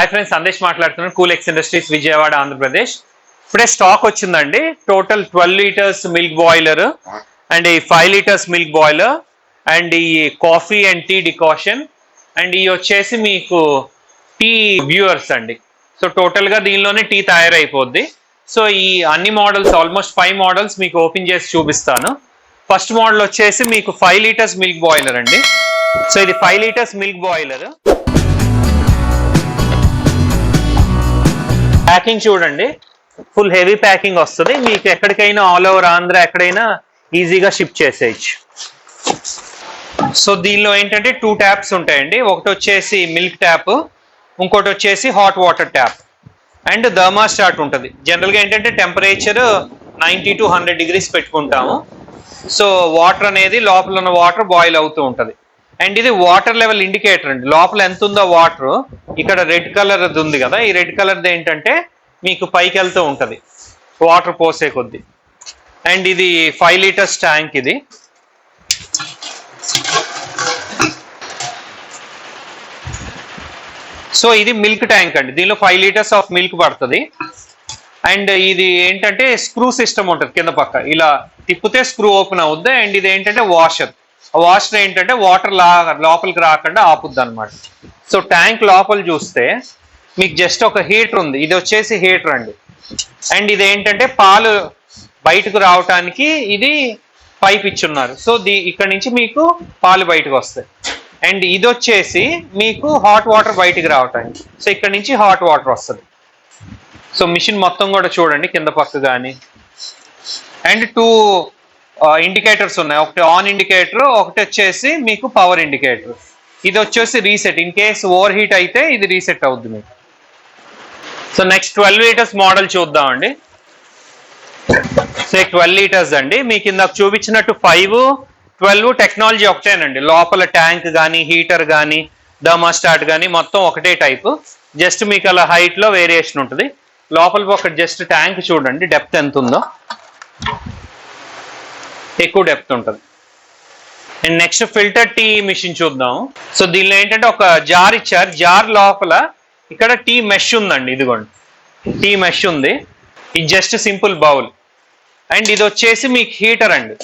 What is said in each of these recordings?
Hi friends Sandesh మాట్లాడుతున్నాను. Cool X industries Vijayawada Andhra Pradesh. ఇప్పుడే stock వచ్చిందండి. Total twelve litres milk boiler and ఈ five litres milk boiler and ఈ coffee and tea decoction and ఈ వచ్చేసి మీకు tea viewers అండి. సో టోటల్గా దీనిలోనే టీ తయారైపోద్ది. సో ఈ అన్ని మోడల్స్ ఆల్మోస్ట్ ఫైవ్ మోడల్స్ మీకు ఓపెన్ చేసి చూపిస్తాను. ఫస్ట్ మోడల్ వచ్చేసి మీకు ఫైవ్ లీటర్స్ మిల్క్ బాయిలర్ అండి. సో ఇది five litres milk boiler packing చూడండి. ఫుల్ హెవీ ప్యాకింగ్ వస్తుంది. మీకు ఎక్కడికైనా ఆల్ ఓవర్ ఆంధ్ర ఎక్కడైనా ఈజీగా షిప్ చేసేయచ్చు. సో దీనిలో ఏంటంటే టూ ట్యాప్స్ ఉంటాయండి. ఒకటి వచ్చేసి మిల్క్ ట్యాప్ ఇంకోటి వచ్చేసి hot water tap and thermostat ఉంటుంది జనరల్గా ఏంటంటే temperature ninety to hundred degrees పెట్టుకుంటాము. సో వాటర్ అనేది లోపల ఉన్న వాటర్ బాయిల్ అవుతూ ఉంటుంది. అండ్ ఇది వాటర్ లెవెల్ ఇండికేటర్ అండి. లోపల ఎంత ఉందో వాటర్ ఇక్కడ రెడ్ కలర్ ఉంది కదా. ఈ రెడ్ కలర్ది ఏంటంటే మీకు పైకి వెళ్తూ ఉంటుంది. వాటర్ పోసే కొద్దీ. అండ్ ఇది ఫైవ్ లీటర్స్ ట్యాంక్ ఇది. సో ఇది మిల్క్ ట్యాంక్ అండి. దీనిలో ఫైవ్ లీటర్స్ ఆఫ్ మిల్క్ పడుతుంది. అండ్ ఇది ఏంటంటే స్క్రూ సిస్టమ్ ఉంటుంది కింద పక్క. ఇలా తిప్పితే స్క్రూ ఓపెన్ అవుద్ది. అండ్ ఇది ఏంటంటే వాషర్ వాషర్ ఏంటంటే వాటర్ లా లోపలికి రాకుండా ఆపుద్ది అనమాట సో ట్యాంక్ లోపల చూస్తే మీకు జస్ట్ ఒక హీటర్ ఉంది. ఇది వచ్చేసి హీటర్ అండి. అండ్ ఇది ఏంటంటే పాలు బయటకు రావటానికి ఇది పైప్ ఇచ్చున్నారు. సో దీ ఇక్కడ నుంచి మీకు పాలు బయటకు వస్తాయి. అండ్ ఇది వచ్చేసి మీకు హాట్ వాటర్ బయటికి రావటానికి. సో ఇక్కడ నుంచి హాట్ వాటర్ వస్తుంది. సో మిషన్ మొత్తం కూడా చూడండి కింద పక్క కానీ అండ్ టూ ఇండికేటర్స్ ఉన్నాయి. ఒకటి ఆన్ ఇండికేటర్ ఒకటి వచ్చేసి మీకు పవర్ ఇండికేటర్ ఇది వచ్చేసి reset in case overheat అయితే ఇది రీసెట్ అవుద్ది మీకు. So next twelve litres model చూద్దామండి. సో ట్వెల్వ్ లీటర్స్ అండి. మీకు ఇందాక చూపించినట్టు ఫైవ్ ట్వెల్వ్ టెక్నాలజీ ఒకటేనండి. లోపల ట్యాంక్ కానీ హీటర్ కానీ డమాస్టార్ట్ కానీ మొత్తం ఒకటే టైప్ జస్ట్ మీకు అలా హైట్లో వేరియేషన్ ఉంటుంది. లోపల ఒక జస్ట్ ట్యాంక్ చూడండి. డెప్త్ ఎంత ఉందో. ఎక్కువ డెప్త్ ఉంటుంది. And next filter tea machine చూద్దాం. సో దీనిలో ఏంటంటే ఒక జార్ ఇచ్చారు. జార్ లోపల ఇక్కడ టీ మెష్ ఉందండి ఇదిగోండి. టీ మెష్ ఉంది. ఇది జస్ట్ సింపుల్ బౌల్. అండ్ ఇది వచ్చేసి మీకు హీటర్ అండి.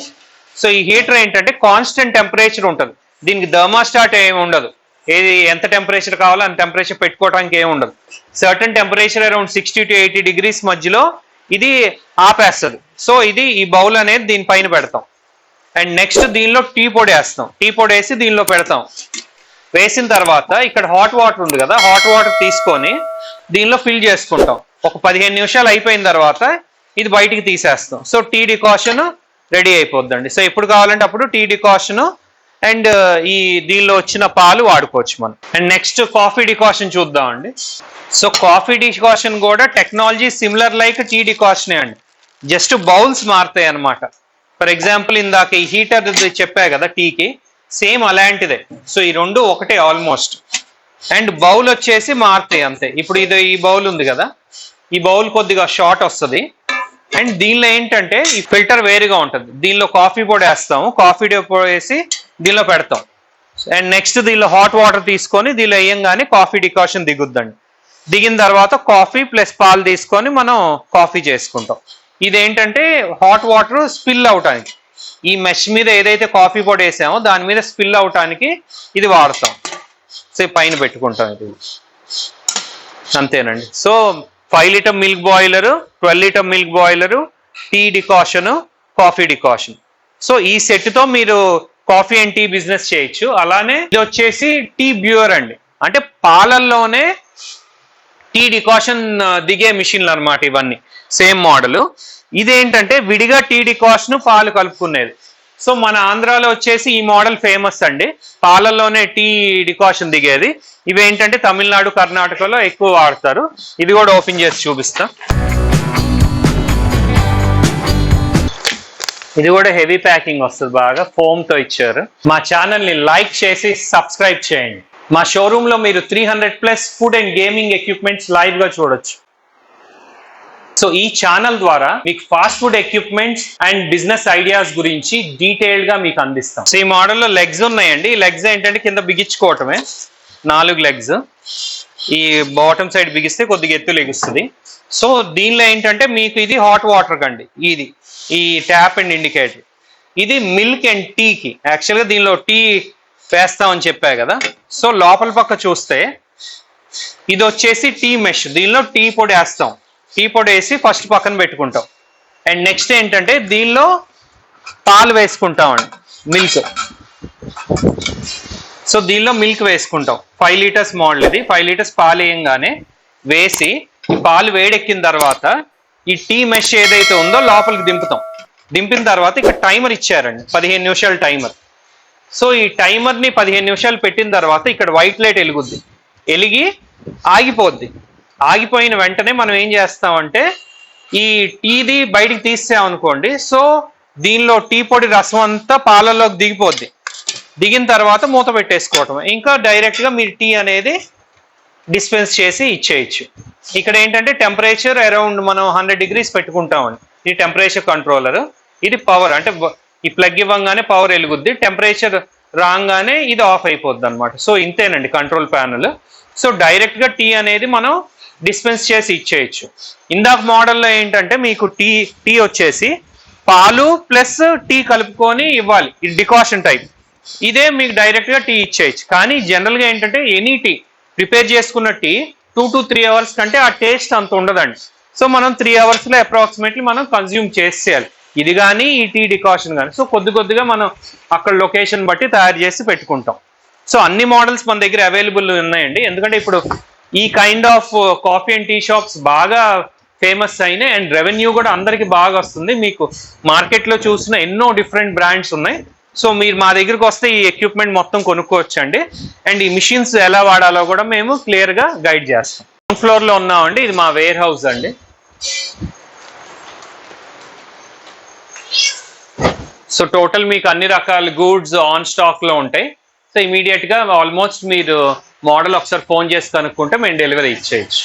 సో ఈ హీటర్ ఏంటంటే కాన్స్టెంట్ టెంపరేచర్ ఉంటుంది. దీనికి థర్మాస్టాట్ ఏమి ఉండదు. ఏది ఎంత టెంపరేచర్ కావాలో అంత టెంపరేచర్ పెట్టుకోవడానికి ఏమి ఉండదు. Certain temperature around sixty to eighty degrees మధ్యలో ఇది ఆపేస్తుంది. సో ఇది ఈ బౌల్ అనేది దీనిపైన పెడతాం. అండ్ నెక్స్ట్ దీనిలో టీ పొడి వేస్తాం. టీ పొడి వేసి దీనిలో పెడతాం. వేసిన తర్వాత ఇక్కడ హాట్ వాటర్ ఉంది కదా హాట్ వాటర్ తీసుకొని దీనిలో ఫిల్ చేసుకుంటాం. ఒక పదిహేను నిమిషాలు అయిపోయిన తర్వాత ఇది బయటికి తీసేస్తాం. సో టీ డికాషన్ రెడీ అయిపోద్దండి. సో ఎప్పుడు కావాలంటే అప్పుడు టీ డికాషన్ అండ్ ఈ దీనిలో వచ్చిన పాలు వాడుకోవచ్చు మనం. అండ్ నెక్స్ట్ కాఫీ డికాషన్ చూద్దామండి. సో కాఫీ డికాషన్ కూడా టెక్నాలజీ సిమిలర్ లైక్ టీ డికాషనే అండి. జస్ట్ బౌల్స్ మారుతాయి అన్నమాట. ఫర్ ఎగ్జాంపుల్ ఇందాక ఈ హీటర్ చెప్పా కదా టీకి సేమ్ అలాంటిదే. సో ఈ రెండు ఒకటే ఆల్మోస్ట్. అండ్ బౌల్ వచ్చేసి మారుతాయి అంతే. ఇప్పుడు ఇది ఈ బౌల్ ఉంది కదా ఈ బౌల్ కొద్దిగా షార్ట్ వస్తుంది. అండ్ దీనిలో ఏంటంటే ఈ ఫిల్టర్ వేరుగా ఉంటుంది. దీనిలో కాఫీ పొడి వేస్తాము కాఫీ పొడి వేసి దీనిలో పెడతాం. అండ్ నెక్స్ట్ దీనిలో హాట్ వాటర్ తీసుకొని దీనిలో వేయంగానే కాఫీ డికాషన్ దిగుద్దండి. దిగిన తర్వాత కాఫీ ప్లస్ పాలు తీసుకొని మనం కాఫీ చేసుకుంటాం. ఇదేంటంటే హాట్ వాటర్ స్పిల్ అవటానికి. ఈ మెష్ మీద ఏదైతే కాఫీ పొడి వేసామో దాని మీద స్పిల్ అవటానికి ఇది వాడతాం. సో పైన పెట్టుకుంటాం ఇది. అంతేనండి. So five litre milk boiler twelve litre milk boiler tea decoction coffee decoction so ఈ సెట్తో మీరు కాఫీ అండ్ టీ బిజినెస్ చేయొచ్చు. అలానే ఇది వచ్చేసి టీ బ్యూర్ అండి. అంటే పాలల్లోనే టీ డికాషన్ దిగే మిషన్లు అనమాట ఇవన్నీ. Same model. ఇదేంటంటే విడిగా టీ డికాషన్ పాలు కలుపుకునేది. సో మన ఆంధ్రాలో వచ్చేసి ఈ మోడల్ ఫేమస్ అండి. పాలల్లోనే టీ డికాషన్ దిగేది. ఇవేంటంటే తమిళనాడు కర్ణాటకలో ఎక్కువ వాడతారు. ఇది కూడా ఓపెన్ చేసి చూపిస్తా. ఇది కూడా హెవీ ప్యాకింగ్ వస్తుంది బాగా. ఫోమ్తో ఇచ్చారు. మా ఛానల్ని లైక్ చేసి సబ్స్క్రైబ్ చేయండి. మా షోరూంలో మీరు three hundred plus food and gaming equipments లైవ్గా చూడొచ్చు. సో ఈ ఛానల్ ద్వారా మీకు fast food equipments and business ideas గురించి డీటెయిల్డ్గా మీకు అందిస్తాం. సో ఈ మోడల్లో లెగ్స్ ఉన్నాయండి. ఈ లెగ్స్ ఏంటంటే కింద బిగించుకోవటమే. నాలుగు లెగ్స్ ఈ బాటమ్ సైడ్ బిగిస్తే కొద్దిగా ఎత్తు లెగుస్తుంది. సో దీనిలో ఏంటంటే మీకు ఇది హాట్ వాటర్ కండి. ఇది. ఈ ట్యాప్ అండ్ ఇండికేటర్ ఇది మిల్క్ అండ్ టీకి యాక్చువల్గా దీనిలో టీ వేస్తామని చెప్పా కదా. సో లోపల పక్క చూస్తే ఇది వచ్చేసి టీ మెష్. దీనిలో టీ పొడి వేస్తాం. టీ పొడి వేసి ఫస్ట్ పక్కన పెట్టుకుంటాం. అండ్ నెక్స్ట్ ఏంటంటే దీనిలో పాలు వేసుకుంటామండి మిల్క్. సో దీనిలో మిల్క్ వేసుకుంటాం. ఫైవ్ లీటర్స్ మోడల్ ఇది. ఫైవ్ లీటర్స్ పాలు వేయంగానే వేసి పాలు వేడెక్కిన తర్వాత ఈ టీ మెష్ ఏదైతే ఉందో లోపలికి దింపుతాం. దింపిన తర్వాత ఇక్కడ టైమర్ ఇచ్చారండి. పదిహేను నిమిషాల టైమర్. సో ఈ టైమర్ని పదిహేను నిమిషాలు పెట్టిన తర్వాత ఇక్కడ వైట్ లైట్ వెలుగుద్ది. వెలిగి ఆగిపోద్ది. ఆగిపోయిన వెంటనే మనం ఏం చేస్తామంటే ఈ టీది బయటికి తీసామనుకోండి సో దీనిలో టీ పొడి రసం అంతా పాలలోకి దిగిపోద్ది. దిగిన తర్వాత మూత పెట్టేసుకోవటం. ఇంకా డైరెక్ట్గా మీరు టీ అనేది డిస్పెన్స్ చేసి ఇచ్చేయచ్చు. ఇక్కడ ఏంటంటే టెంపరేచర్ అరౌండ్ మనం హండ్రెడ్ డిగ్రీస్ పెట్టుకుంటామండి. ఈ టెంపరేచర్ కంట్రోలర్. ఇది పవర్ అంటే ఈ ప్లగ్ ఇవ్వంగానే పవర్ వెలుగుద్ది టెంపరేచర్ రాగానే ఇది ఆఫ్ అయిపోద్ది అనమాట సో ఇంతేనండి కంట్రోల్ ప్యానల్ సో డైరెక్ట్గా టీ అనేది మనం డిస్పెన్స్ చేసి ఇచ్చేయచ్చు. ఇందాక మోడల్లో ఏంటంటే మీకు టీ టీ వచ్చేసి పాలు ప్లస్ టీ కలుపుకొని ఇవ్వాలి. ఇది డికాషన్ టైప్ ఇదే మీకు డైరెక్ట్గా టీ ఇచ్చేయచ్చు. కానీ జనరల్గా ఏంటంటే ఎనీ టీ ప్రిపేర్ చేసుకున్న tea two to three hours కంటే ఆ టేస్ట్ అంత ఉండదండి. సో మనం త్రీ అవర్స్లో అప్రాక్సిమేట్లీ మనం కన్జ్యూమ్ చేసేయాలి. ఇది కానీ ఈ టీ డికాషన్ కానీ సో కొద్ది కొద్దిగా మనం అక్కడ లొకేషన్ బట్టి తయారు చేసి పెట్టుకుంటాం. సో అన్ని మోడల్స్ మన దగ్గర అవైలబుల్ ఉన్నాయండి. ఎందుకంటే ఇప్పుడు ఈ kind of coffee and tea shops బాగా ఫేమస్ అయినాయి. అండ్ రెవెన్యూ కూడా అందరికి బాగా వస్తుంది. మీకు మార్కెట్లో చూసిన ఎన్నో డిఫరెంట్ బ్రాండ్స్ ఉన్నాయి. సో మీరు మా దగ్గరికి వస్తే ఈ ఎక్విప్మెంట్ మొత్తం కొనుక్కోవచ్చు అండి అండ్ ఈ మిషన్స్ ఎలా వాడాలో కూడా మేము క్లియర్గా గైడ్ చేస్తాం. గ్రౌండ్ ఫ్లోర్లో ఉన్నామండి. ఇది మా వేర్ హౌస్ అండి. సో టోటల్ మీకు అన్ని రకాల గూడ్స్ ఆన్ స్టాక్లో ఉంటాయి. సో ఇమీడియట్గా ఆల్మోస్ట్ మీరు మోడల్ ఒకసారి ఫోన్ చేసి కనుక్కుంటే మేము డెలివరీ ఇచ్చేయచ్చు.